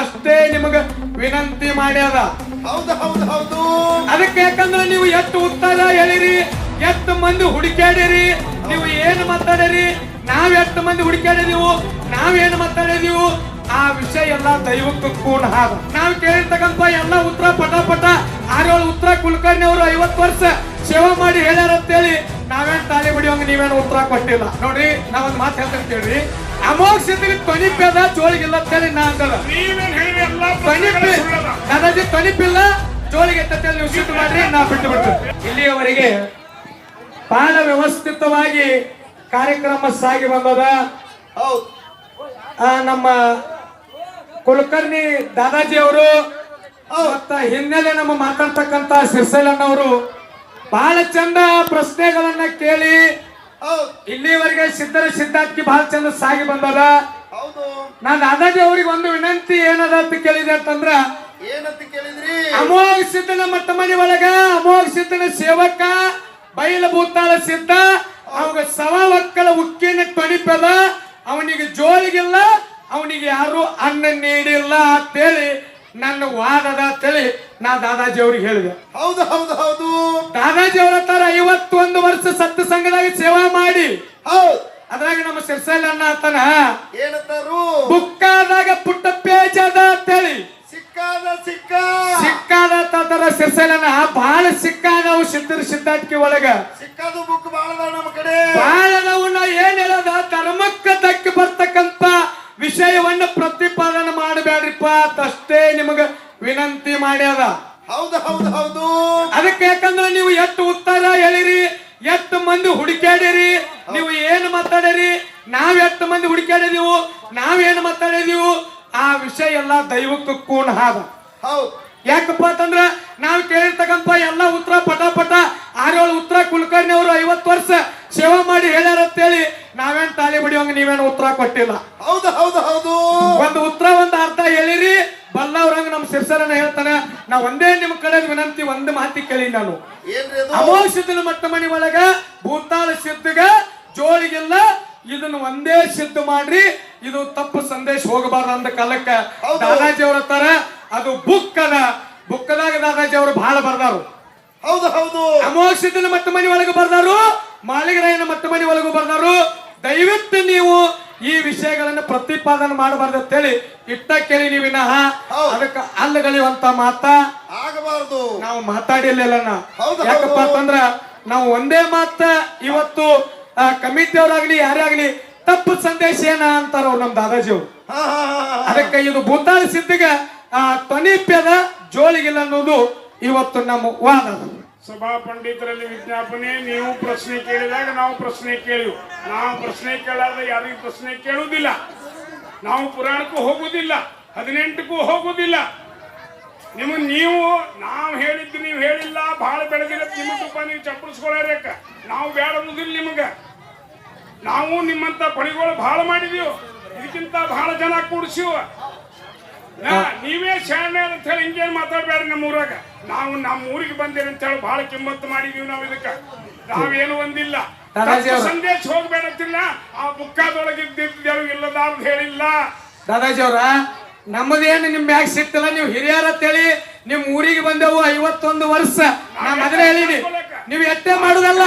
ಅಷ್ಟೇ ನಿಮಗ ವಿನಂತಿ ಮಾಡ್ಯಾರ. ಹೌದು ಹೌದು ಹೌದು. ಅದಕ್ಕೆ ಯಾಕಂದ್ರೆ ನೀವು ಎಷ್ಟು ಉತ್ತರ ಹೇಳಿರಿ ಎಷ್ಟು ಮಂದಿ ಹುಡುಕ್ಯಾಡಿರಿ ನೀವು ಏನು ಮಾತಾಡಿರಿ ನಾವ್ ಎಷ್ಟು ಮಂದಿ ಹುಡುಕ್ಯಾಡಿದೀವು ಏನು ಮಾತಾಡಿದೀವು ಆ ವಿಷಯ ಎಲ್ಲ ದೈವಕ್ಕೆ ಕೂಡ ಹಾಗ ನಾವು ಕೇಳಿರ್ತಕ್ಕಂಥ ಎಲ್ಲ ಉತ್ತರ ಪಟ ಪಟ ಆರೇಳು ಉತ್ತರ ಕುಲಕರ್ಣಿ ಅವರು ಐವತ್ತು ವರ್ಷ ಸೇವಾ ಮಾಡಿ ಹೇಳ್ಯಾರ ಅಂತೇಳಿ ನಾವೇನ್ ತಾಳಿ ಬಿಡಿಯೋಂಗ ನೀವೇನು ಉತ್ತರ ಕೊಟ್ಟಿಲ್ಲ. ನೋಡ್ರಿ ನಾವೊಂದು ಮಾತು ಹೇಳ್ತೇನೆ ಕೇಳ್ರಿ. ಅಮೋಘ ಸಿದ್ಧಿಗೆ ತೊನಿಪೆದ ಜೋಳಿಗಿಲ್ಲ ಅಂತೇಳಿ ನಾ ಅಂದಲ್ಲ ತೊನಿಪಿ ದಾದಾಜಿ ತೊನಿಪಿಲ್ಲ ಜೋಳಿಗೆ ಎತ್ತಲ್ಲಿ ನೀವು ಸಿಟ್ಟು ಮಾಡ್ರಿ ನಾ ಬಿಟ್ಟು ಬಿಡ್ತೀನಿ. ಇಲ್ಲಿಯವರೆಗೆ ಬಹಳ ವ್ಯವಸ್ಥಿತವಾಗಿ ಕಾರ್ಯಕ್ರಮ ಸಾಗಿ ಬಂದದ. ಹೌದು. ನಮ್ಮ ಕುಲಕರ್ಣಿ ದಾದಾಜಿ ಅವರು ಮತ್ತ ಹಿನ್ನೆಲೆ ನಮ್ಮ ಮಾತಾಡ್ತಕ್ಕಂತ ಅವರು ಬಹಳ ಚಂದ ಪ್ರಶ್ನೆಗಳನ್ನ ಕೇಳಿ ಇಲ್ಲಿವರೆಗೆ ಸಿದ್ಧರ ಸಿದ್ಧಾರ್ಥಿ ಬಹಳ ಚಂದ ಸಾಗಿ ಬಂದದ. ಹೌದು. ನಾನು ದಾದಾಜಿ ಅವ್ರಿಗೆ ಒಂದು ವಿನಂತಿ ಏನದ ಅಂತ ಕೇಳಿದೆ ಅಂತಂದ್ರ ಏನಂತ ಕೇಳಿದ್ರಿ? ಅಮೋಘ ಸಿದ್ಧನ ಮತ್ತ ಮನೆ ಒಳಗ ಅಮೋಘ ಸಿದ್ಧನ ಸೇವಕ ಬೈಲ ಭೂತಾಳ ಸಿದ್ಧ ಅವಾಗ ಸವ ಒಕ್ಕಲ ಉಕ್ಕಿನ ತೊಣಿಪದ ಅವನಿಗೆ ಜೋಲಿಗಿಲ್ಲ ಅವನಿಗೆ ಯಾರು ಅನ್ನ ನೀಡಿಲ್ಲ ಅಂತೇಳಿ ನನ್ನ ವಾದದ ಅಂತೇಳಿ ನಾ ದಾದಾಜಿ ಅವ್ರಿಗೆ ಹೇಳಿದೆ. ಹೌದು ಹೌದು ಹೌದು. ದಾದಾಜಿ ಅವರ ತರ ಐವತ್ತೊಂದು ವರ್ಷ ಸತ್ಯ ಸಂಘದಾಗ ಸೇವಾ ಮಾಡಿ. ಹೌದು. ಅದ್ರಾಗ ನಮ್ಮ ಸಿರ್ಸಲ್ ಅಣ್ಣ ಆತನ ಏನಂತಾರು? ಬುಕ್ಕಾದಾಗ ಪುಟ್ಟ ಪೇಜ್ ಅದ ಅಂತೇಳಿ. ಸಿಕ್ಕಾದ ಸಿಕ್ಕ. ಸಿಕ್ಕಾದ ತರ ಸಿರ್ಸಲನ ಬಹಳ ಸಿಕ್ಕಾದವು ಸಿದ್ಧರ ಸಿದ್ಧಾಂತಿಕೆ ಒಳಗ. ಸಿಕ್ಕಾದ ಬುಕ್ ಬಹಳ ನಮ್ಮ ಕಡೆ. ಬಹಳ ನಾವು ನಾ ಏನ್ ಹೇಳದ? ಧರ್ಮಕ್ಕ ದಕ್ಕಿ ಬರ್ತಕ್ಕಂತ ವಿಷಯವನ್ನ ಪ್ರತಿಪಾದನೆ ಮಾಡಬೇಡ್ರಿಪ್ಪ ಅಷ್ಟೇ ನಿಮಗ ವಿನಂತಿ ಮಾಡ್ಯದ ಹೌದು ಹೌದು ಹೌದು. ಅದಕ್ಕೆ ಯಾಕಂದ್ರೆ ನೀವು ಎಷ್ಟು ಉತ್ತರ ಹೇಳಿರಿ ಎಷ್ಟು ಮಂದಿ ಹುಡುಕ್ಯಾಡಿರಿ ನೀವು ಏನು ಮಾತಾಡಿರಿ ನಾವ್ ಎಷ್ಟು ಮಂದಿ ಹುಡುಕ್ಯಾಡಿದೀವು ನಾವೇನು ಮಾತಾಡಿದೀವು ಆ ವಿಷಯ ಎಲ್ಲ ದೈವಕ್ಕೆ ಕೂಣ ಹಾದ. ಹೌದು. ಯಾಕಪ್ಪ ಅಂತಂದ್ರ ನಾವು ಕೇಳಿರ್ತಕ್ಕಂಥ ಎಲ್ಲ ಉತ್ತರ ಪಟ ಪಟ ಆರೇಳು ಉತ್ತರ ಕುಲಕರ್ಣಿ ಅವರು ಐವತ್ತು ವರ್ಷ ಸೇವಾ ಮಾಡಿ ಹೇಳ್ಯಾರ ಅಂತೇಳಿ ನಾವೇನ್ ತಾಳಿ ಬಿಡಿಯೋಂಗ ನೀವೇನು ಉತ್ತರ ಕೊಟ್ಟಿಲ್ಲ. ಹೌದು ಹೌದು ನಮ್ಮ ಹೇಳ್ತಾನೆ ನಾ ಒಂದೇ ನಿಮ್ ಕಡೆ ವಿನಂತಿ ಒಂದು ಮಾತಿ ಕೇಳಿ ನಾನು. ಅಮೋಷದಲ್ಲಿ ಅದು? ಮನೆ ಸಿದ್ಧನ ಮಟ್ಟ ಮನಿ ಒಳಗ ಭೂತಾಳ ಸಿದ್ಧಗ ಜೋಳಿಗೆಲ್ಲ ಇದನ್ನ ಒಂದೇ ಸಿದ್ಧ ಮಾಡ್ರಿ ಇದು ತಪ್ಪು ಸಂದೇಶ ಹೋಗಬಾರ್ದು ಅಂದ ಕಾಲಕ್ಕ. ದಾದಾಜಿ ಅವ್ರ ತರ ಅದು ಬುಕ್ ಅದ ಬುಕ್ಕದಾಗ ದಾದಾಜಿ ಅವರು ಬಹಳ ಬರ್ದಾರು. ಹೌದು ಹೌದು. ಅಮೋಷದಲ್ಲಿ ಮತ್ತ ಮಟ್ಟ ಮನಿ ಒಳಗೆ ಬರ್ದಾರು ಮಾಳಿಗರಾಯನ ಮಟ್ಟ ಮನಿ ಒಳಗೂ ಬರ್ದಾರು. ದಯವಿಟ್ಟು ನೀವು ಈ ವಿಷಯಗಳನ್ನು ಪ್ರತಿಪಾದನೆ ಮಾಡಬಾರ್ದು ಅಂತೇಳಿ ಇಟ್ಟ ಕೇಳಿ ನೀವು ವಿನಃ ಅದಕ್ಕೆ ಅಲ್ಲಗಳಿವಂತ ಮಾತಾ. ಆಗಬಾರದು. ನಾವು ಮಾತಾಡಿರ್ಲಿಲ್ಲ ಯಾಕಪ್ಪ. ಅಂತಂದ್ರ ನಾವು ಒಂದೇ ಮಾತ ಇವತ್ತು ಕಮಿಟಿ ಅವರಾಗ್ಲಿ ಯಾರೇ ಆಗ್ಲಿ ತಪ್ಪು ಸಂದೇಶ ಏನ ಅಂತಾರ ನಮ್ ದಾದಾಜಿ ಅವ್ರು ಅದಕ್ಕೆ ಇದು ಭೂತಾಳ ಸಿದ್ಧಿಗೆ ಆ ತನಿಪ್ಯದ ಜೋಳಿಗಿಲ್ಲ ಅನ್ನೋದು ಇವತ್ತು ನಮ್ಮ ವಾದ. ಸಭಾ ಪಂಡಿತರಲ್ಲಿ ವಿಜ್ಞಾಪನೆ, ನೀವು ಪ್ರಶ್ನೆ ಕೇಳಿದಾಗ ನಾವು ಪ್ರಶ್ನೆ ಕೇಳಿವು ನಾವು ಪ್ರಶ್ನೆ ಕೇಳಾದ ಯಾರಿಗೂ ಪ್ರಶ್ನೆ ಕೇಳುವುದಿಲ್ಲ. ನಾವು ಪುರಾಣಕ್ಕೂ ಹೋಗುವುದಿಲ್ಲ. ಹದಿನೆಂಟಕ್ಕೂ ಹೋಗುವುದಿಲ್ಲ. ನಿಮ್ಮ ನೀವು, ನಾವು ಹೇಳಿದ್ದು ನೀವು ಹೇಳಿಲ್ಲ ಬಹಳ ಬೆಳಗಿನ ನಿಮ್ಮ ತುಪ್ಪ ನೀವು ಚಪ್ಪಡಿಸ್ಕೊಳ್ಳಾರಕ್ಕ ನಾವು ಬೇಡ ಅನ್ನೋದಿಲ್ಲ ನಿಮಗೆ. ನಾವು ನಿಮ್ಮಂತ ಪಣಿಗಳು ಬಹಳ ಮಾಡಿದೀವಿ. ಇದಕ್ಕಿಂತ ಬಹಳ ಜನ ಕೂಡಿಸಿವ. ನೀವೇ ಶಾಣೆ ಅಂತ ಹೇಳಿ ಹಿಂಗೇನ್ ಮಾತಾಡ್ಬೇಡ್ರಿ ನಮ್ಮ ಊರಾಗ ನಾವು ನಮ್ಮ ಊರಿಗೆ ಬಂದೇವೆ ಅಂತ ಹೇಳಿ ಬಹಳ ಕಿಮ್ಮತ್ತು ಮಾಡಿದೀವಿ ನಾವು ಇದಕ್ಕ. ನಾವೇನು ಒಂದಿಲ್ಲ. ಸಂದೇಶ ಹೋಗ್ಬೇಡಂತಿಲ್ಲ. ಆ ಬುಕ್ಕಾದೊಳಗೆ ಅಂತ ಇಲ್ಲದಾರ್ದು ಹೇಳಿಲ್ಲ. ದಾದಾಜಿ ಅವ್ರ ನಮ್ಮದೇನು ನಿಮ್ ಮ್ಯಾಗ್ ಸಿಕ್ತಲ್ಲ ನೀವು ಹಿರಿಯರ ಅಂತೇಳಿ ನಿಮ್ ಊರಿಗೆ ಬಂದೆವು ಐವತ್ತೊಂದು ವರ್ಷ. ನಾ ಮೊದಲೇ ಹೇಳಿನಿ. ನೀವು ಎತ್ತೆ ಮಾಡುದಲ್ಲ.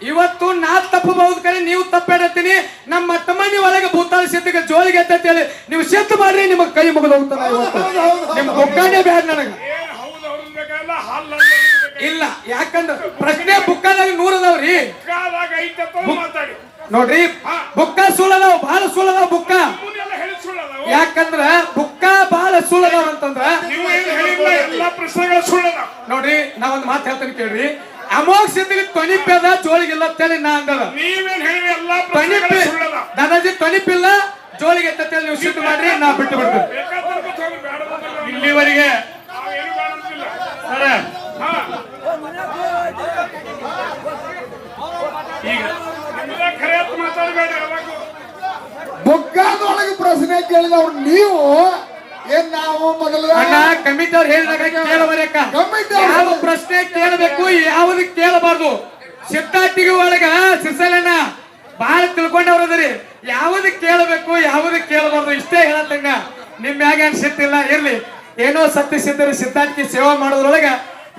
ಇವತ್ತು ನಾ ತಪ್ಪಬಹುದು ಕರೆ ನೀವು ತಪ್ಪೇಡತ್ತೀನಿ. ನಮ್ಮ ತಮ್ಮನಿ ಒಳಗೆ ಭೂತಾಳ ಸಿದ್ಧಗೆ ಜೋಳಿಗೆ ಹೇಳಿ. ನೀವು ಸೆತ್ ಮಾಡ್ರಿ ನಿಮಗೆ ಕೈ ಮುಗಿದು ಹೋಗ್ತಾನೆ ಇವತ್ತು. ನಿಮ್ ಬುಕ್ಕಾನೇ ಬ್ಯಾಡ ನನಗೆ. ಇಲ್ಲ ಯಾಕಂದ್ರೆ ಪ್ರಶ್ನೆ ಬುಕ್ಕದಾಗ ನೂರದವ್ರಿ. ನೋಡ್ರಿ ಬುಕ್ಕ ಸುಳ್ಳದಾವ್ ಬಹಳ ಸುಳದ ಬುಕ್ಕ. ಯಾಕಂದ್ರ ಬುಕ್ಕ ಬಹಳ ಸುಳ್ಳದಾವ್ ಅಂತಂದ್ರ ನೋಡ್ರಿ ನಾ ಒಂದ್ ಮಾತು ಹೇಳ್ತೇನೆ ಕೇಳ್ರಿ. ಅಮೋಘ ಸಿದ್ಧಿಗೆ ತೊನಿಪೆದ ಜೋಳಿಗಿಲ್ಲ ಅಂತೇಳಿ ನಾ ಅಂದದ ನೀವೇನ್ ಹೇಳಿ ಎಲ್ಲ ತೊನಿಪಿ ದಾದಾಜಿ ತೊನಿಪಿಲ್ಲ ಜೋಳಿಗೆ ನೀವು ಸಿದ್ಧ ಮಾಡ್ರಿ ನಾ ಬಿಟ್ಟು ಬಿಡ್ತೇನೆ. ಇಲ್ಲಿವರೆಗೆ ಸರ ಈಗ ಪ್ರಶ್ನೆ ಕೇಳಿದವ್ರು ನೀವು ಅಣ್ಣ ಕಮಿಟಿ ಅವ್ರು ಹೇಳಿದಾಗ ಯಾವ ಪ್ರಶ್ನೆ ಕೇಳಬೇಕು ಯಾವ್ದು ಕೇಳಬಾರ್ದು. ಸಿದ್ಧಾರ್ಥಿಗೆ ಒಳಗ ಸಿಸಲಣ್ಣ ಬಹಳ ತಿಳ್ಕೊಂಡವ್ರದ್ರಿ ಯಾವ್ದು ಕೇಳಬೇಕು ಯಾವ್ದು ಕೇಳಬಾರ್ದು ಇಷ್ಟೇ ಹೇಳತ್ತಂಗ. ನಿಮ್ ಮ್ಯಾಗ ಏನ್ ಸಿಟ್ಟಿಲ್ಲ ಇರ್ಲಿ. ಏನೋ ಸತ್ಯ ಸಿದ್ಧರ ಸೇವೆ ಸೇವಾ ಮಾಡೋದ್ರೊಳಗ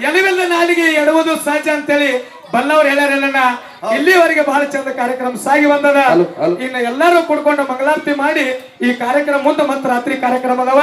ಎಲಿವೆಲ್ಲ ನಾಲಿಗೆ ಎಡುವುದು ಸಹಜ ಅಂತೇಳಿ ಬಲ್ಲವ್ರು ಹೇಳ್ಯಾರ ಇಲ್ಲಿವರೆಗೆ ಬಹಳ ಚಂದ ಕಾರ್ಯಕ್ರಮ ಸಾಗಿ ಬಂದದ. ಇನ್ನು ಎಲ್ಲರೂ ಕುಡ್ಕೊಂಡು ಮಂಗಳಾರತಿ ಮಾಡಿ ಈ ಕಾರ್ಯಕ್ರಮ ಮುಂದೆ ಮತ್ತೆ ರಾತ್ರಿ ಕಾರ್ಯಕ್ರಮ ಅದಾವ.